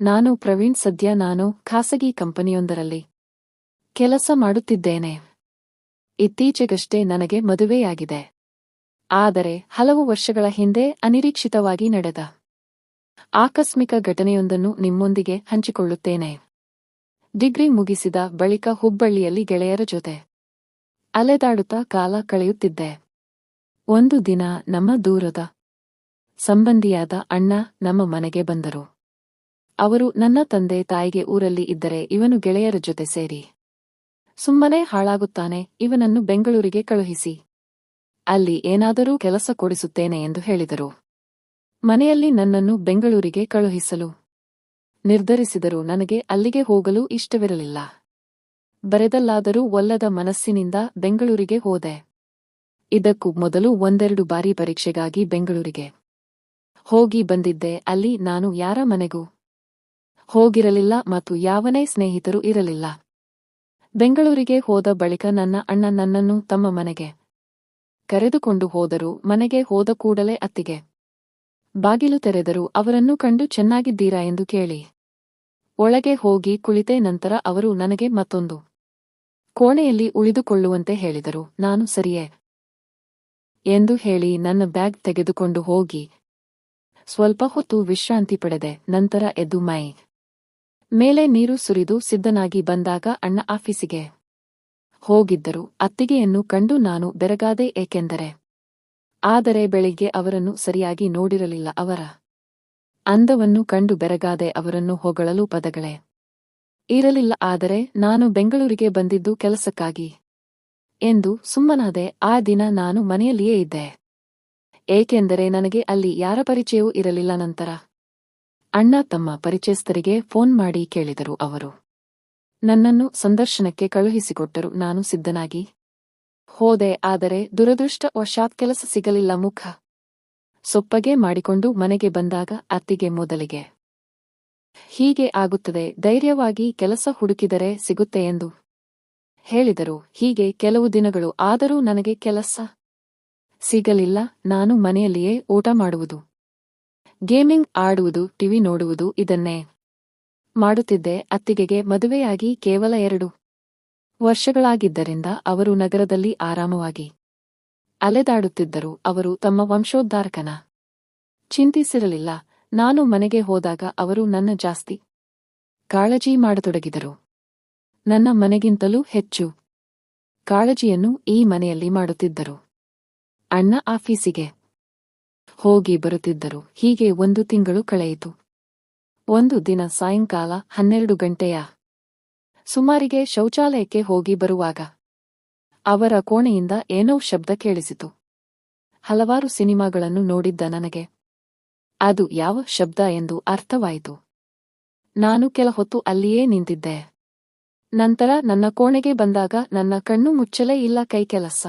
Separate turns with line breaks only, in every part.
ನಾನು ಪ್ರವೀಣ್ ಸದ್ಯ ನಾನು ಖಾಸಗಿ ಕಂಪನಿಯೊಂದರಲ್ಲಿ ಕೆಲಸ ಮಾಡುತ್ತಿದ್ದೇನೆ. ಇತ್ತೀಚೆಗಷ್ಟೇ ನನಗೆ ಮದುವೆಯಾಗಿದೆ. ಆದರೆ ಹಲವು ವರ್ಷಗಳ ಹಿಂದೆ ಅನಿರೀಕ್ಷಿತವಾಗಿ ನಡೆದ ಆಕಸ್ಮಿಕ ಘಟನೆಯೊಂದನ್ನು ನಿಮ್ಮೊಂದಿಗೆ ಹಂಚಿಕೊಳ್ಳುತ್ತೇನೆ. ಡಿಗ್ರಿ ಮುಗಿಸಿದ ಬಳಿಕ ಹುಬ್ಬಳ್ಳಿಯಲ್ಲಿ ಗೆಳೆಯರ ಜೊತೆ ಅಲೆದಾಡುತ್ತಾ ಕಾಲ ಕಳೆಯುತ್ತಿದ್ದೆ. ಒಂದು ದಿನ ನಮ್ಮ ದೂರದ ಸಂಬಂಧಿಯಾದ ಅಣ್ಣ ನಮ್ಮ ಮನೆಗೆ ಬಂದರು. ಅವರು ನನ್ನ ತಂದೆ ತಾಯಿಗೆ ಊರಲ್ಲಿ ಇದ್ದರೆ ಇವನು ಗೆಳೆಯರ ಜೊತೆ ಸೇರಿ. ಸುಮ್ಮನೆ ಹಾಳಾಗುತ್ತಾನೆ, ಇವನನ್ನು ಬೆಂಗಳೂರಿಗೆ ಕಳುಹಿಸಿ. ಅಲ್ಲಿ ಏನಾದರೂ ಕೆಲಸ ಕೊಡಿಸುತ್ತೇನೆ ಎಂದು ಹೇಳಿದರು. ಮನೆಯಲ್ಲಿ ನನ್ನನ್ನು ಬೆಂಗಳೂರಿಗೆ ಕಳುಹಿಸಲು ನಿರ್ಧರಿಸಿದರೂ, ನನಗೆ ಅಲ್ಲಿಗೆ ಹೋಗಲು ಇಷ್ಟವಿರಲಿಲ್ಲ. ಬರೆದಲ್ಲಾದರೂ ಒಲ್ಲದ ಮನಸ್ಸಿನಿಂದ ಬೆಂಗಳೂರಿಗೆ ಹೋದೆ. ಇದಕ್ಕೂ ಮೊದಲು ಒಂದೆರಡು ಬಾರಿ ಪರೀಕ್ಷೆಗಾಗಿ ಬೆಂಗಳೂರಿಗೆ ಹೋಗಿ ಬಂದಿದ್ದೆ, ಅಲ್ಲಿ ನಾನು ಯಾರ ಮನೆಗೂ ಹೋಗಿರಲಿಲ್ಲ ಮತ್ತು ಯಾವನೇ ಸ್ನೇಹಿತರು ಇರಲಿಲ್ಲ. ಬೆಂಗಳೂರಿಗೆ ಹೋದ ಬಳಿಕ ನನ್ನ ಅಣ್ಣ ನನ್ನನ್ನು ತಮ್ಮ ಮನೆಗೆ ಕರೆದುಕೊಂಡು ಹೋದರು, ಮನೆಗೆ ಹೋದ ಕೂಡಲೇ ಅತ್ತಿಗೆ. ಬಾಗಿಲು ತೆರೆದರು, ಅವರನ್ನು ಕಂಡು ಚೆನ್ನಾಗಿದ್ದೀರಾ ಎಂದು ಕೇಳಿ. ಒಳಗೆ ಹೋಗಿ ಕುಳಿತೆ, ನಂತರ ಅವರು ನನಗೆ ಮತ್ತೊಂದು ಕೋಣೆಯಲ್ಲಿ ಉಳಿದುಕೊಳ್ಳುವಂತೆ ಹೇಳಿದರು. ನಾನು ಸರಿಯೇ ಎಂದು ಹೇಳಿ ನನ್ನ ಬ್ಯಾಗ್ ತೆಗೆದುಕೊಂಡು ಹೋಗಿ. ಸ್ವಲ್ಪ ಹೊತ್ತು ವಿಶ್ರಾಂತಿ ಪಡೆದೆ, ನಂತರ ಎದ್ದು ಮೈ ಮೇಲೆ ನೀರು ಸುರಿದು ಸಿದ್ಧನಾಗಿ ಬಂದಾಗ ಅಣ್ಣ ಆಫೀಸಿಗೆ ಹೋಗಿದ್ದರು. ಅತ್ತಿಗೆಯನ್ನು ಕಂಡು ನಾನು ಬೆರಗಾದೆ, ಏಕೆಂದರೆ ಆದರೆ ಬೆಳಿಗ್ಗೆ ಅವರನ್ನು ಸರಿಯಾಗಿ ನೋಡಿರಲಿಲ್ಲ. ಅವರ ಅಂದವನ್ನು ಕಂಡು ಬೆರಗಾದೆ, ಅವರನ್ನು ಹೊಗಳಲು ಪದಗಳೇ ಇರಲಿಲ್ಲ. ಆದರೆ ನಾನು ಬೆಂಗಳೂರಿಗೆ ಬಂದಿದ್ದು ಕೆಲಸಕ್ಕಾಗಿ ಎಂದು ಸುಮ್ಮನಾದೆ. ಆ ದಿನ ನಾನು ಮನೆಯಲ್ಲಿಯೇ ಇದ್ದೆ. ಏಕೆಂದರೆ ನನಗೆ ಅಲ್ಲಿ ಯಾರ ಪರಿಚಯವೂ ಇರಲಿಲ್ಲ. ನಂತರ ಅಣ್ಣ ತಮ್ಮ ಪರಿಚಯಸ್ಥರಿಗೆ ಫೋನ್ ಮಾಡಿ ಕೇಳಿದರು ಅವರು. ನನ್ನನ್ನು ಸಂದರ್ಶನಕ್ಕೆ ಕಳುಹಿಸಿಕೊಟ್ಟರು. ನಾನು ಸಿದ್ಧನಾಗಿ. ಹೋದೆ, ಆದರೆ ದುರದೃಷ್ಟವಶಾತ್ ಕೆಲಸ ಸಿಗಲಿಲ್ಲ. ಮುಖ ಸೊಪ್ಪಗೆ ಮಾಡಿಕೊಂಡು ಮನೆಗೆ ಬಂದಾಗ ಅತ್ತಿಗೆ ಮೊದಲಿಗೆ, ಹೀಗೆ ಆಗುತ್ತದೆ, ಧೈರ್ಯವಾಗಿ ಕೆಲಸ ಹುಡುಕಿದರೆ ಸಿಗುತ್ತೆ ಎಂದು ಹೇಳಿದರು. ಹೀಗೆ ಕೆಲವು ದಿನಗಳು, ಆದರೂ ನನಗೆ ಕೆಲಸ ಸಿಗಲಿಲ್ಲ. ನಾನು ಮನೆಯಲ್ಲಿಯೇ ಊಟ ಮಾಡುವುದು. ಗೇಮಿಂಗ್ ಆಡುವುದು, ಟಿವಿ ನೋಡುವುದು ಇದನ್ನೇ ಮಾಡುತ್ತಿದ್ದೆ. ಅತ್ತಿಗೆಗೆ ಮದುವೆಯಾಗಿ ಕೇವಲ ಎರಡು ವರ್ಷಗಳಾಗಿದ್ದರಿಂದ ಅವರು ನಗರದಲ್ಲಿ ಆರಾಮವಾಗಿ ಅಲೆದಾಡುತ್ತಿದ್ದರು. ಅವರು ತಮ್ಮ ವಂಶೋದ್ಧಾರಕನ ಚಿಂತಿಸಿರಲಿಲ್ಲ. ನಾನು ಮನೆಗೆ ಹೋದಾಗ ಅವರು ನನ್ನ ಜಾಸ್ತಿ ಕಾಳಜಿ ಮಾಡತೊಡಗಿದರು. ನನ್ನ ಮನೆಗಿಂತಲೂ ಹೆಚ್ಚು ಕಾಳಜಿಯನ್ನು ಈ ಮನೆಯಲ್ಲಿ ಮಾಡುತ್ತಿದ್ದರು. ಅಣ್ಣ ಆಫೀಸಿಗೆ ಹೋಗಿ ಬರುತ್ತಿದ್ದರು. ಹೀಗೆ ಒಂದು ತಿಂಗಳು ಕಳೆಯಿತು. ಒಂದು ದಿನ ಸಾಯಂಕಾಲ ಹನ್ನೆರಡು ಗಂಟೆಯ ಸುಮಾರಿಗೆ ಶೌಚಾಲಯಕ್ಕೆ ಹೋಗಿ ಬರುವಾಗ ಅವರ ಕೋಣೆಯಿಂದ ಏನೋ ಶಬ್ದ ಕೇಳಿಸಿತು. ಹಲವಾರು ಸಿನಿಮಾಗಳನ್ನು ನೋಡಿದ್ದ ನನಗೆ ಅದು ಯಾವ ಶಬ್ದ ಎಂದು ಅರ್ಥವಾಯಿತು. ನಾನು ಕೆಲ ಹೊತ್ತು ಅಲ್ಲಿಯೇ ನಿಂತಿದ್ದೆ. ನಂತರ ನನ್ನ ಕೋಣೆಗೆ ಬಂದಾಗ ನನ್ನ ಕಣ್ಣು ಮುಚ್ಚಲೇ ಇಲ್ಲ ಕೈ ಕೆಲಸ.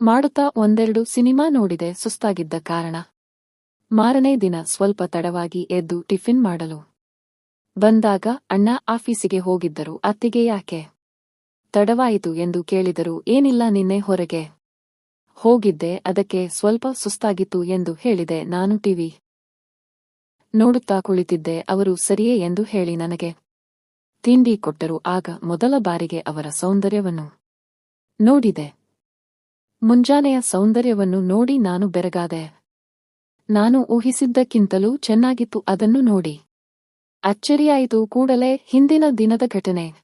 ಮಾಡುತ್ತಾ ಒಂದೆರಡು ಸಿನಿಮಾ ನೋಡಿದೆ ಸುಸ್ತಾಗಿದ್ದ ಕಾರಣ. ಮಾರನೇ ದಿನ ಸ್ವಲ್ಪ ತಡವಾಗಿ ಎದ್ದು ಟಿಫಿನ್ ಮಾಡಲು. ಬಂದಾಗ ಅಣ್ಣ ಆಫೀಸಿಗೆ ಹೋಗಿದ್ದರು, ಅತ್ತಿಗೆ ಯಾಕೆ? ತಡವಾಯಿತು ಎಂದು ಕೇಳಿದರು ಏನಿಲ್ಲ ನಿನ್ನೆ ಹೊರಗೆ. ಹೋಗಿದ್ದೆ, ಅದಕ್ಕೆ ಸ್ವಲ್ಪ ಸುಸ್ತಾಗಿತ್ತು ಎಂದು ಹೇಳಿದೆ, ನಾನು ಟಿವಿ ನೋಡುತ್ತಾ ಕುಳಿತಿದ್ದೆ, ಅವರು ಸರಿಯೇ ಎಂದು ಹೇಳಿ ನನಗೆ. ತಿಂಡಿ ಕೊಟ್ಟರು, ಆಗ ಮೊದಲ ಬಾರಿಗೆ ಅವರ ಸೌಂದರ್ಯವನ್ನು ನೋಡಿದೆ. ಮುಂಜಾನೆಯ ಸೌಂದರ್ಯವನ್ನು ನೋಡಿ ನಾನು ಬೆರಗಾದೆ. ನಾನು ಊಹಿಸಿದ್ದಕ್ಕಿಂತಲೂ ಚೆನ್ನಾಗಿತ್ತು ಅದನ್ನು ನೋಡಿ. ಅಚ್ಚರಿಯಾಯಿತು ಕೂಡಲೇ ಹಿಂದಿನ ದಿನದ ಘಟನೆ.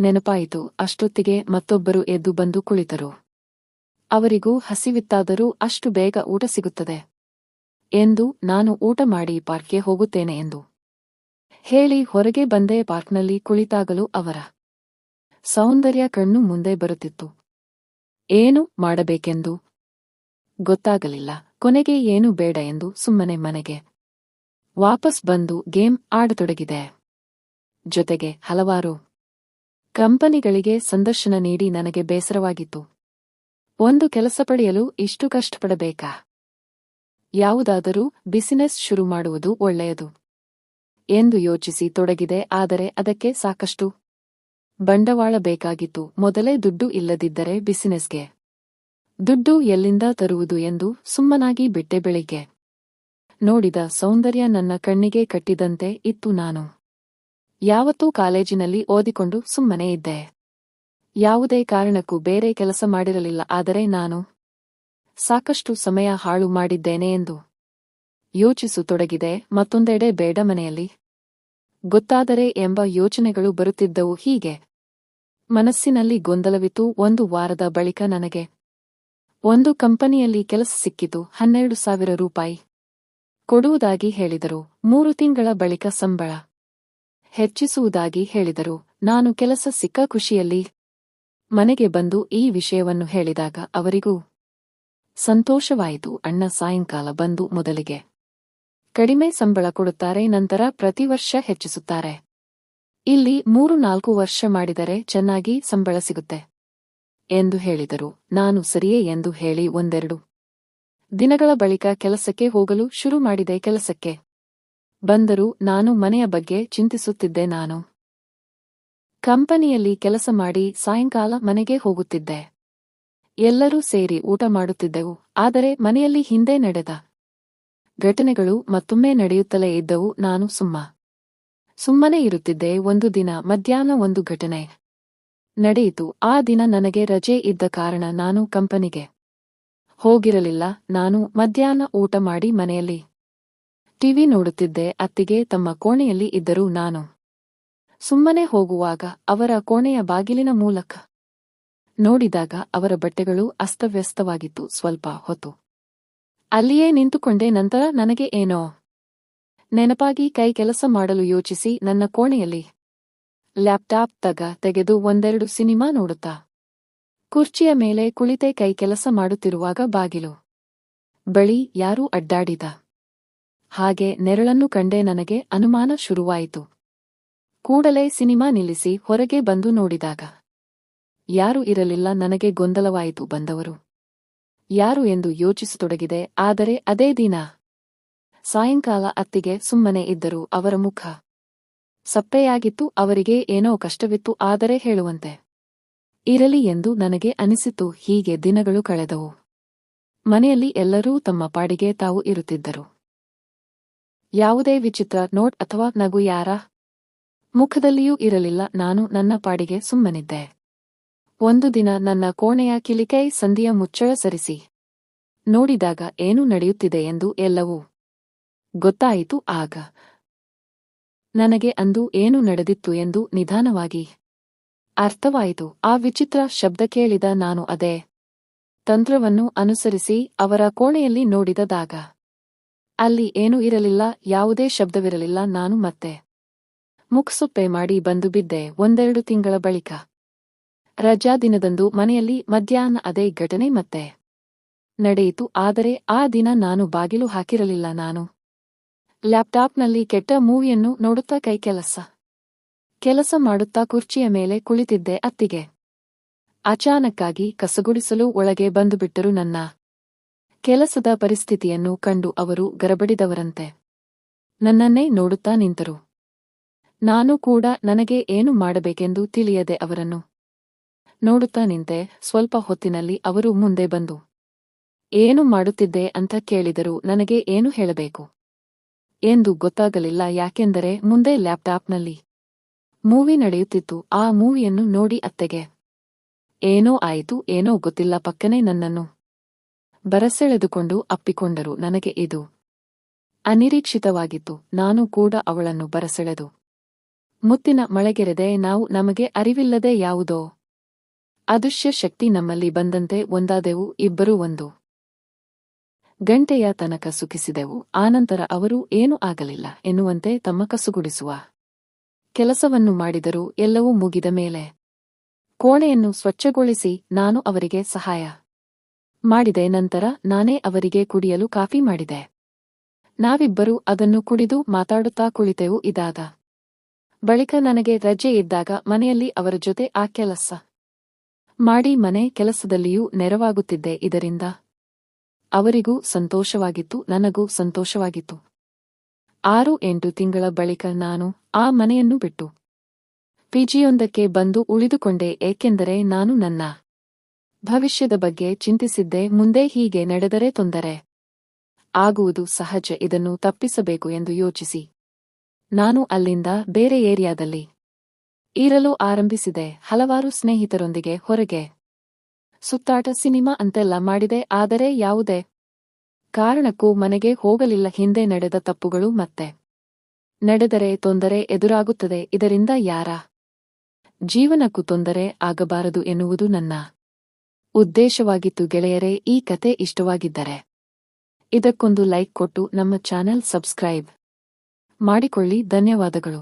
ನೆನಪಾಯಿತು, ಅಷ್ಟೊತ್ತಿಗೆ ಮತ್ತೊಬ್ಬರು ಎದ್ದು ಬಂದು ಕುಳಿತರು. ಅವರಿಗೂ ಹಸಿವಿತ್ತಾದರೂ ಅಷ್ಟು ಬೇಗ ಊಟ ಸಿಗುತ್ತದೆ. ಎಂದು ನಾನು ಊಟ ಮಾಡಿ ಪಾರ್ಕ್ಗೆ ಹೋಗುತ್ತೇನೆ ಎಂದು. ಹೇಳಿ ಹೊರಗೆ ಬಂದೇ ಪಾರ್ಕ್ನಲ್ಲಿ ಕುಳಿತಾಗಲೂ ಅವರ ಸೌಂದರ್ಯ ಕಣ್ಣು ಮುಂದೆ ಬರುತ್ತಿತ್ತು. ಏನು ಮಾಡಬೇಕೆಂದು? ಗೊತ್ತಾಗಲಿಲ್ಲ. ಕೊನೆಗೆ ಏನು ಬೇಡ ಎಂದು ಸುಮ್ಮನೆ ಮನೆಗೆ ವಾಪಸ್ ಬಂದು ಗೇಮ್ ಆಡತೊಡಗಿದೆ. ಜೊತೆಗೆ ಹಲವಾರು ಕಂಪನಿಗಳಿಗೆ ಸಂದರ್ಶನ ನೀಡಿ ನನಗೆ ಬೇಸರವಾಗಿತ್ತು. ಒಂದು ಕೆಲಸ ಪಡೆಯಲು ಇಷ್ಟು ಕಷ್ಟಪಡಬೇಕಾ? ಯಾವುದಾದರೂ ಬಿಸಿನೆಸ್ ಶುರು ಮಾಡುವುದು ಒಳ್ಳೆಯದು ಎಂದು ಯೋಚಿಸಿ ತೊಡಗಿದೆ, ಆದರೆ ಅದಕ್ಕೆ ಸಾಕಷ್ಟು ಬಂಡವಾಳ ಬೇಕಾಗಿತ್ತು. ಮೊದಲೇ ದುಡ್ಡು ಇಲ್ಲದಿದ್ದರೆ ಬಿಸಿನೆಸ್ಗೆ. ದುಡ್ಡು ಎಲ್ಲಿಂದ ತರುವುದು ಎಂದು ಸುಮ್ಮನಾಗಿ ಬಿಟ್ಟೆ ಬೆಳಿಗ್ಗೆ. ನೋಡಿದ ಸೌಂದರ್ಯ ನನ್ನ ಕಣ್ಣಿಗೆ ಕಟ್ಟಿದಂತೆ ಇತ್ತು ನಾನು. ಯಾವತ್ತೂ ಕಾಲೇಜಿನಲ್ಲಿ ಓದಿಕೊಂಡು ಸುಮ್ಮನೆ ಇದ್ದೆ. ಯಾವುದೇ ಕಾರಣಕ್ಕೂ ಬೇರೆ ಕೆಲಸ ಮಾಡಿರಲಿಲ್ಲ, ಆದರೆ ನಾನು ಸಾಕಷ್ಟು ಸಮಯ ಹಾಳು ಮಾಡಿದ್ದೇನೆ ಎಂದು ಯೋಚಿಸತೊಡಗಿದೆ ಮತ್ತೊಂದೆಡೆ ಬೇಡ ಮನೆಯಲ್ಲಿ. ಗೊತ್ತಾದರೆ ಎಂಬ ಯೋಚನೆಗಳು ಬರುತ್ತಿದ್ದವು, ಹೀಗೆ. ಮನಸ್ಸಿನಲ್ಲಿ ಗೊಂದಲವಿತು ಒಂದು ವಾರದ ಬಳಿಕ ನನಗೆ. ಒಂದು ಕಂಪನಿಯಲ್ಲಿ ಕೆಲಸ ಸಿಕ್ಕಿತು, ಹನ್ನೆರಡು ಸಾವಿರ ರೂಪಾಯಿ. ಕೊಡುವುದಾಗಿ ಹೇಳಿದರು, ಮೂರು ತಿಂಗಳ ಬಳಿಕ ಸಂಬಳ. ಹೆಚ್ಚಿಸುವುದಾಗಿ ಹೇಳಿದರು, ನಾನು ಕೆಲಸ ಸಿಕ್ಕ ಖುಷಿಯಲ್ಲಿ ಮನೆಗೆ ಬಂದು ಈ ವಿಷಯವನ್ನು ಹೇಳಿದಾಗ ಅವರಿಗೂ ಸಂತೋಷವಾಯಿತು, ಅಣ್ಣ ಸಾಯಂಕಾಲ ಬಂದು ಮೊದಲಿಗೆ ಕಡಿಮೆ ಸಂಬಳ ಕೊಡುತ್ತಾರೆ, ನಂತರ ಪ್ರತಿ ವರ್ಷ ಹೆಚ್ಚಿಸುತ್ತಾರೆ. ಇಲ್ಲಿ ಮೂರು ನಾಲ್ಕು ವರ್ಷ ಮಾಡಿದರೆ ಚೆನ್ನಾಗಿ ಸಂಬಳ ಸಿಗುತ್ತೆ. ಎಂದು ಹೇಳಿದರು. ನಾನು ಸರಿಯೇ ಎಂದು ಹೇಳಿ ಒಂದೆರಡು ದಿನಗಳ ಬಳಿಕ ಕೆಲಸಕ್ಕೆ ಹೋಗಲು ಶುರು ಮಾಡಿದೆ ಕೆಲಸಕ್ಕೆ. ಬಂದರೂ ನಾನು ಮನೆಯ ಬಗ್ಗೆ ಚಿಂತಿಸುತ್ತಿದ್ದೆ ನಾನು. ಕಂಪನಿಯಲ್ಲಿ ಕೆಲಸ ಮಾಡಿ ಸಾಯಂಕಾಲ ಮನೆಗೆ ಹೋಗುತ್ತಿದ್ದೆ. ಎಲ್ಲರೂ ಸೇರಿ ಊಟ ಮಾಡುತ್ತಿದ್ದೆವು, ಆದರೆ ಮನೆಯಲ್ಲಿ ಹಿಂದೆ ನಡೆದ ಘಟನೆಗಳು ಮತ್ತೊಮ್ಮೆ ನಡೆಯುತ್ತಲೇ ಇದ್ದವು, ನಾನು ಸುಮ್ಮ ಸುಮ್ಮನೆ ಇರುತ್ತಿದ್ದೆ ಒಂದು ದಿನ, ಮಧ್ಯಾಹ್ನ ಒಂದು ಘಟನೆ ನಡೆಯಿತು. ಆ ದಿನ ನನಗೆ ರಜೆ ಇದ್ದ ಕಾರಣ ನಾನು ಕಂಪನಿಗೆ ಹೋಗಿರಲಿಲ್ಲ. ನಾನು ಮಧ್ಯಾಹ್ನ ಊಟ ಮಾಡಿ ಮನೆಯಲ್ಲಿ ಟಿವಿ ನೋಡುತ್ತಿದ್ದೆ. ಅತ್ತಿಗೆ ತಮ್ಮ ಕೋಣೆಯಲ್ಲಿ ಇದ್ದರೂ ನಾನು ಸುಮ್ಮನೆ ಹೋಗುವಾಗ ಅವರ ಕೋಣೆಯ ಬಾಗಿಲಿನ ಮೂಲಕ ನೋಡಿದಾಗ ಅವರ ಬಟ್ಟೆಗಳು ಅಸ್ತವ್ಯಸ್ತವಾಗಿತ್ತು. ಸ್ವಲ್ಪ ಹೊತ್ತು ಅಲ್ಲಿಯೇ ನಿಂತುಕೊಂಡೆ. ನಂತರ ನನಗೆ ಏನೋ ನೆನಪಾಗಿ ಕೈ ಕೆಲಸ ಮಾಡಲು ಯೋಚಿಸಿ ನನ್ನ ಕೋಣೆಯಲ್ಲಿ. ಲ್ಯಾಪ್ಟಾಪ್ ತಗ ತೆಗೆದು ಒಂದೆರಡು ಸಿನಿಮಾ ನೋಡುತ್ತಾ. ಕುರ್ಚಿಯ ಮೇಲೆ ಕುಳಿತೆ ಕೈ ಕೆಲಸ ಮಾಡುತ್ತಿರುವಾಗ ಬಾಗಿಲು. ಬಳಿ ಯಾರೂ ಅಡ್ಡಾಡಿದ. ಹಾಗೆ ನೆರಳನ್ನು ಕಂಡೇ ನನಗೆ ಅನುಮಾನ ಶುರುವಾಯಿತು. ಕೂಡಲೇ ಸಿನಿಮಾ ನಿಲ್ಲಿಸಿ ಹೊರಗೆ ಬಂದು ನೋಡಿದಾಗ. ಯಾರೂ ಇರಲಿಲ್ಲ, ನನಗೆ ಗೊಂದಲವಾಯಿತು ಬಂದವರು. ಯಾರು ಎಂದು ಯೋಚಿಸತೊಡಗಿದೆ, ಆದರೆ ಅದೇ ದಿನ. ಸಾಯಂಕಾಲ ಅತ್ತಿಗೆ ಸುಮ್ಮನೆ ಇದ್ದರು ಅವರ ಮುಖ. ಸಪ್ಪೆಯಾಗಿತ್ತು, ಅವರಿಗೆ ಏನೋ ಕಷ್ಟವಿತ್ತು, ಆದರೆ ಹೇಳುವಂತೆ. ಇರಲಿ ಎಂದು ನನಗೆ ಅನಿಸಿತು, ಹೀಗೆ ದಿನಗಳು ಕಳೆದವು. ಮನೆಯಲ್ಲಿ ಎಲ್ಲರೂ ತಮ್ಮ ಪಾಡಿಗೆ ತಾವು ಇರುತ್ತಿದ್ದರು. ಯಾವುದೇ ವಿಚಿತ್ರ ನೋಟ್ ಅಥವಾ ನಗು ಯಾರ ಮುಖದಲ್ಲಿಯೂ ಇರಲಿಲ್ಲ, ನಾನು ನನ್ನ ಪಾಡಿಗೆ ಸುಮ್ಮನಿದ್ದೆ. ಒಂದು ದಿನ ನನ್ನ ಕೋಣೆಯ ಕಿಲಿಕೈ ಸಂಧಿಯ ಮುಚ್ಚಳ ಸರಿಸಿ. ನೋಡಿದಾಗ ಏನು ನಡೆಯುತ್ತಿದೆ ಎಂದು ಎಲ್ಲವೂ ಗೊತ್ತಾಯಿತು ಆಗ. ನನಗೆ ಅಂದು ಏನು ನಡೆದಿತ್ತು ಎಂದು ನಿಧಾನವಾಗಿ ಅರ್ಥವಾಯಿತು. ಆ ವಿಚಿತ್ರ ಶಬ್ದ ಕೇಳಿದ ನಾನು ಅದೇ ತಂತ್ರವನ್ನು ಅನುಸರಿಸಿ ಅವರ ಕೋಣೆಯಲ್ಲಿ ನೋಡಿದದಾಗ ಅಲ್ಲಿ ಏನೂ ಇರಲಿಲ್ಲ, ಯಾವುದೇ ಶಬ್ದವಿರಲಿಲ್ಲ, ನಾನು ಮತ್ತೆ ಮುಕ್ಸುಪ್ಪೆ ಮಾಡಿ ಬಂದು ಬಿದ್ದೆ. ಒಂದೆರಡು ತಿಂಗಳ ಬಳಿಕ ರಜಾ ದಿನದಂದು ಮನೆಯಲ್ಲಿ ಮಧ್ಯಾಹ್ನ ಅದೇ ಘಟನೆ ಮತ್ತೆ ನಡೆಯಿತು. ಆದರೆ ಆ ದಿನ ನಾನು ಬಾಗಿಲು ಹಾಕಿರಲಿಲ್ಲ, ನಾನು ಲ್ಯಾಪ್ಟಾಪ್ನಲ್ಲಿ ಕೆಟ್ಟ ಮೂವಿಯನ್ನು ನೋಡುತ್ತಾ ಕೈಕೆಲಸ ಕೆಲಸ ಮಾಡುತ್ತಾ ಕುರ್ಚಿಯ ಮೇಲೆ ಕುಳಿತಿದ್ದೆ ಅತ್ತಿಗೆ. ಅಚಾನಕ್ಕಾಗಿ ಕಸಗುಡಿಸಲು ಒಳಗೆ ಬಂದುಬಿಟ್ಟರು ನನ್ನ. ಕೆಲಸದ ಪರಿಸ್ಥಿತಿಯನ್ನು ಕಂಡು ಅವರು ಗರಬಡಿದವರಂತೆ. ನನ್ನನ್ನೇ ನೋಡುತ್ತಾ ನಿಂತರು. ನಾನು ಕೂಡ ನನಗೆ ಏನು ಮಾಡಬೇಕೆಂದು ತಿಳಿಯದೆ ಅವರನ್ನು. ನೋಡುತ್ತಾ ನಿಂತೆ ಸ್ವಲ್ಪ ಹೊತ್ತಿನಲ್ಲಿ ಅವರು ಮುಂದೆ ಬಂದು. ಏನು ಮಾಡುತ್ತಿದ್ದೆ ಅಂತ ಕೇಳಿದರು ನನಗೆ ಏನು ಹೇಳಬೇಕು? ಎಂದು ಗೊತ್ತಾಗಲಿಲ್ಲ ಯಾಕೆಂದರೆ ಮುಂದೆ ಲ್ಯಾಪ್ಟಾಪ್ನಲ್ಲಿ ಮೂವಿ ನಡೆಯುತ್ತಿತ್ತು. ಆ ಮೂವಿಯನ್ನು ನೋಡಿ ಅತ್ತೆಗೆ, ಏನೋ ಆಯಿತು, ಏನೋ ಗೊತ್ತಿಲ್ಲ, ಪಕ್ಕನೆ ನನ್ನನ್ನು ಬರಸೆಳೆದುಕೊಂಡು ಅಪ್ಪಿಕೊಂಡರು. ನನಗೆ ಇದು ಅನಿರೀಕ್ಷಿತವಾಗಿತ್ತು. ನಾನು ಕೂಡ ಅವಳನ್ನು ಬರಸೆಳೆದು ಮುತ್ತಿನ ಮಳೆಗೆರೆದೆ, ನಾವು ನಮಗೆ ಅರಿವಿಲ್ಲದೆ ಯಾವುದೋ ಅದೃಶ್ಯ ಶಕ್ತಿ ನಮ್ಮಲ್ಲಿ ಬಂದಂತೆ, ಒಂದಾದೆವು, ಇಬ್ಬರೂ ಒಂದು ಗಂಟೆಯ ತನಕ ಸುಖಿಸಿದೆವು. ಆನಂತರ ಅವರು, ಏನೂ ಆಗಲಿಲ್ಲ. ಎನ್ನುವಂತೆ ತಮ್ಮ ಕಸುಗುಡಿಸುವ ಕೆಲಸವನ್ನು ಮಾಡಿದರು ಎಲ್ಲವೂ ಮುಗಿದ ಮೇಲೆ ಕೋಣೆಯನ್ನು ಸ್ವಚ್ಛಗೊಳಿಸಿ ನಾನು ಅವರಿಗೆ ಸಹಾಯ ಮಾಡಿದೆ. ನಂತರ ನಾನೇ ಅವರಿಗೆ ಕುಡಿಯಲು ಕಾಫಿ ಮಾಡಿದೆ. ನಾವಿಬ್ಬರೂ ಅದನ್ನು ಕುಡಿದು ಮಾತಾಡುತ್ತಾ ಕುಳಿತೆವು. ಇದಾದ ಬಳಿಕ ನನಗೆ ರಜೆ ಇದ್ದಾಗ ಮನೆಯಲ್ಲಿ ಅವರ ಜೊತೆ ಆ ಕೆಲಸ ಮಾಡಿ ಮನೆ ಕೆಲಸದಲ್ಲಿಯೂ ನೆರವಾಗುತ್ತಿದ್ದೆ. ಇದರಿಂದ ಅವರಿಗೂ ಸಂತೋಷವಾಗಿತ್ತು, ನನಗೂ ಸಂತೋಷವಾಗಿತ್ತು. ಆರು ಎಂಟು ತಿಂಗಳ ಬಳಿಕ ನಾನು ಆ ಮನೆಯನ್ನು ಬಿಟ್ಟು ಪಿಜಿಯೊಂದಕ್ಕೆ ಬಂದು ಉಳಿದುಕೊಂಡೆ, ಏಕೆಂದರೆ ನಾನು ನನ್ನ ಭವಿಷ್ಯದ ಬಗ್ಗೆ ಚಿಂತಿಸಿದ್ದೆ, ಮುಂದೆ ಹೀಗೆ ನಡೆದರೆ ತೊಂದರೆ ಆಗುವುದು ಸಹಜ, ಇದನ್ನು ತಪ್ಪಿಸಬೇಕು ಎಂದು ಯೋಚಿಸಿ. ನಾನು ಅಲ್ಲಿಂದ ಬೇರೆ ಏರಿಯಾದಲ್ಲಿ ಇರಲು ಆರಂಭಿಸಿದೆ, ಹಲವಾರು ಸ್ನೇಹಿತರೊಂದಿಗೆ ಹೊರಗೆ ಸುತ್ತಾಟ ಸಿನಿಮಾ ಅಂತೆಲ್ಲ ಮಾಡಿದೆ, ಆದರೆ ಯಾವುದೇ ಕಾರಣಕ್ಕೂ ಮನೆಗೆ ಹೋಗಲಿಲ್ಲ. ಹಿಂದೆ ನಡೆದ ತಪ್ಪುಗಳು ಮತ್ತೆ ನಡೆದರೆ ತೊಂದರೆ ಎದುರಾಗುತ್ತದೆ. ಇದರಿಂದ ಯಾರ ಜೀವನಕ್ಕೂ ತೊಂದರೆ ಆಗಬಾರದು ಎನ್ನುವುದು ನನ್ನ ಉದ್ದೇಶವಾಗಿತ್ತು. ಗೆಳೆಯರೇ, ಈ ಕತೆ ಇಷ್ಟವಾಗಿದ್ದರೆ ಇದಕ್ಕೊಂದು ಲೈಕ್ ಕೊಟ್ಟು ನಮ್ಮ ಚಾನೆಲ್ ಸಬ್ಸ್ಕ್ರೈಬ್ ಮಾಡಿಕೊಳ್ಳಿ. ಧನ್ಯವಾದಗಳು.